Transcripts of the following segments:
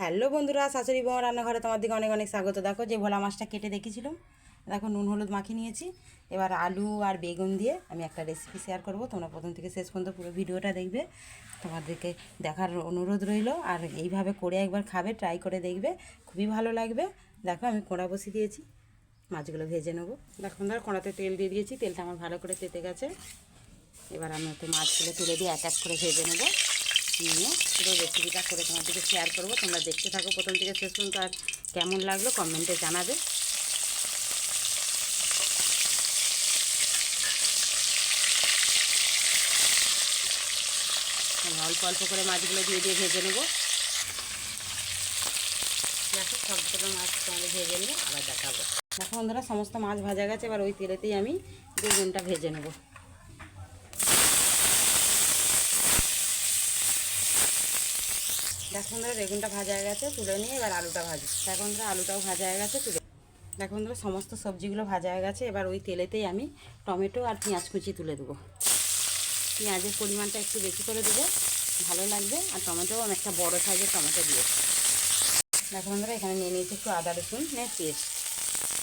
Hello বন্ধুরা, শাশুড়ি বউ রান্নাঘরে দিকে অনেক অনেক স্বাগত। দেখো যে ভোলা মাছটা কেটে রেখেছিলাম দেখো নুন হলুদ মাখিয়ে নিয়েছি। এবার আলু আর বেগুন দিয়ে আমি একটা রেসিপি শেয়ার করব। তোমরা প্রথম থেকে শেষ পর্যন্ত পুরো ভিডিওটা দেখবে। তোমাদেরকে দেখার অনুরোধ রইল। আর এইভাবে করে একবার খাবে ট্রাই করে দেখবে। খুবই ভালো লাগবে। দেখো আমি কোড়া বসিয়ে দিয়েছি, মাছগুলো ভেজে নেব। দেখো ধর কোড়াতে তেল দিয়ে দিয়েছি, তেলটা আমার ভালো করে তেতে গেছে। এবার আমি ওতে মাছগুলো তুলে দিয়ে এক এক করে ভেজে নেব। নিয়ে পুরো রেসিপিটা করে তোমাদেরকে শেয়ার করব। তোমরা দেখতে থাকো প্রথম থেকে শেষ পর্যন্ত আর কেমন লাগল কমেন্টে জানাবে। অল্প অল্প করে মাছগুলো দিয়ে দিয়ে ভেজে নেব। দেখো সবগুলো মাছ তোমাদের ভেজে নিয়ে আবার দেখাবো। দেখো বন্ধুরা, সমস্ত মাছ ভাজা গেছে, এবার ওই তেলেতেই আমি বেগুনটা ভেজে নেব। দেখো বন্ধুরা বেগুনটা ভাজা হয়ে গেছে, তুলে নিয়ে এবার আলুটা ভাজি। দেখো বন্ধুরা আলুটাও ভাজা হয়ে গেছে, তুলে দেখো বন্ধুরা সমস্ত সবজিগুলো ভাজা হয়ে গেছে, এবার ওই তেলেতেই আমি টমেটো আর পেঁয়াজ কুচি তুলে দেবো। পেঁয়াজের পরিমাণটা একটু বেশি করে দেবো, ভালো লাগবে, আর টমেটোও আমি একটা বড়ো সাইজের টমেটো দিয়েছি দেখো বন্ধুরা এখানে নিয়ে নিয়েছি একটু আদা, রসুন নে পেস্ট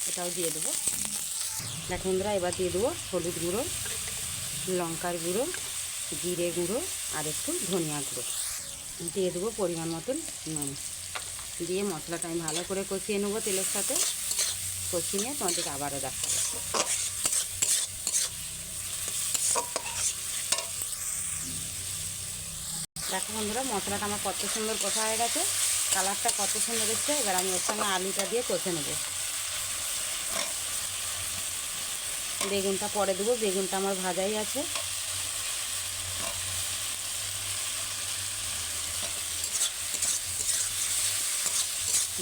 এটাও দিয়ে দেবো। দেখো বন্ধুরা এবার দিয়ে দেবো হলুদ গুঁড়ো, লঙ্কার গুঁড়ো, জিরে গুঁড়ো, আর একটু ধনিয়া গুঁড়ো। দিয়ে দেবো পরিমাণ মতন নুন। দিয়ে মশলাটা আমি ভালো করে কষিয়ে নেব তেলের সাথে। কষিয়ে নিয়ে তোমাদেরকে আবারও দেখাবো। দেখো বন্ধুরা, মশলাটা আমার কত সুন্দর কষা হয়ে গেছে। কালারটা কত সুন্দর এসছে। এবার আমি ওর সঙ্গে আলুটা দিয়ে কষে নেব। বেগুনটা পরে দেবো। বেগুনটা আমার ভাজাই আছে।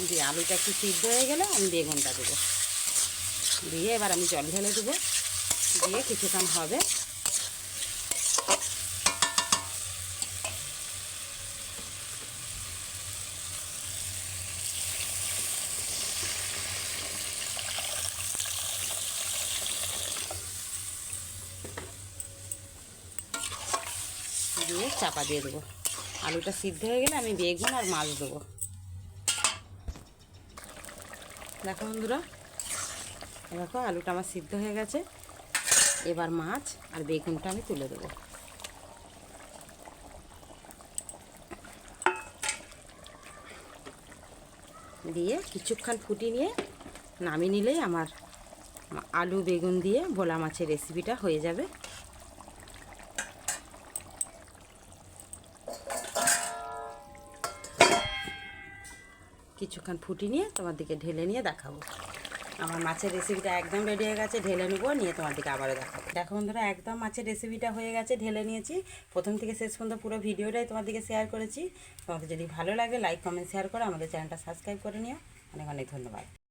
দিয়ে আলুটা একটু সিদ্ধ হয়ে গেলে আমি বেগুনটা দেবো। দিয়ে এবার আমি জল ঢেলে দেবো। দিয়ে কিছুক্ষণ হবে। দিয়ে চাপা দিয়ে দেবো। আলুটা সিদ্ধ হয়ে গেলে আমি বেগুন আর মাছ দেবো। দেখো বন্ধুরা, দেখো আলুটা আমার সিদ্ধ হয়ে গেছে। এবার মাছ আর বেগুনটা আমি তুলে দেবো। দিয়ে কিছুক্ষণ ফুটিয়ে নিয়ে নামিয়ে নিলেই আমার আলু, বেগুন দিয়ে ভোলা মাছের রেসিপিটা হয়ে যাবে। কিছুক্ষণ ফুটি নিয়ে তোমার দিকে ঢেলে নিয়ে দেখাবো। আমার মাছের রেসিপিটা একদম রেডি হয়ে গেছে, ঢেলে নেব, নিয়ে তোমার দিকে আবারও দেখাবো। দেখো বন্ধুরা, একদম মাছের রেসিপিটা হয়ে গেছে, ঢেলে নিয়েছি। প্রথম থেকে শেষ পর্যন্ত পুরো ভিডিওটাই তোমার দিকে শেয়ার করেছি। তোমাদের যদি ভালো লাগে লাইক কমেন্ট শেয়ার করো, আমাদের চ্যানেলটা সাবস্ক্রাইব করে নিও। অনেক অনেক ধন্যবাদ।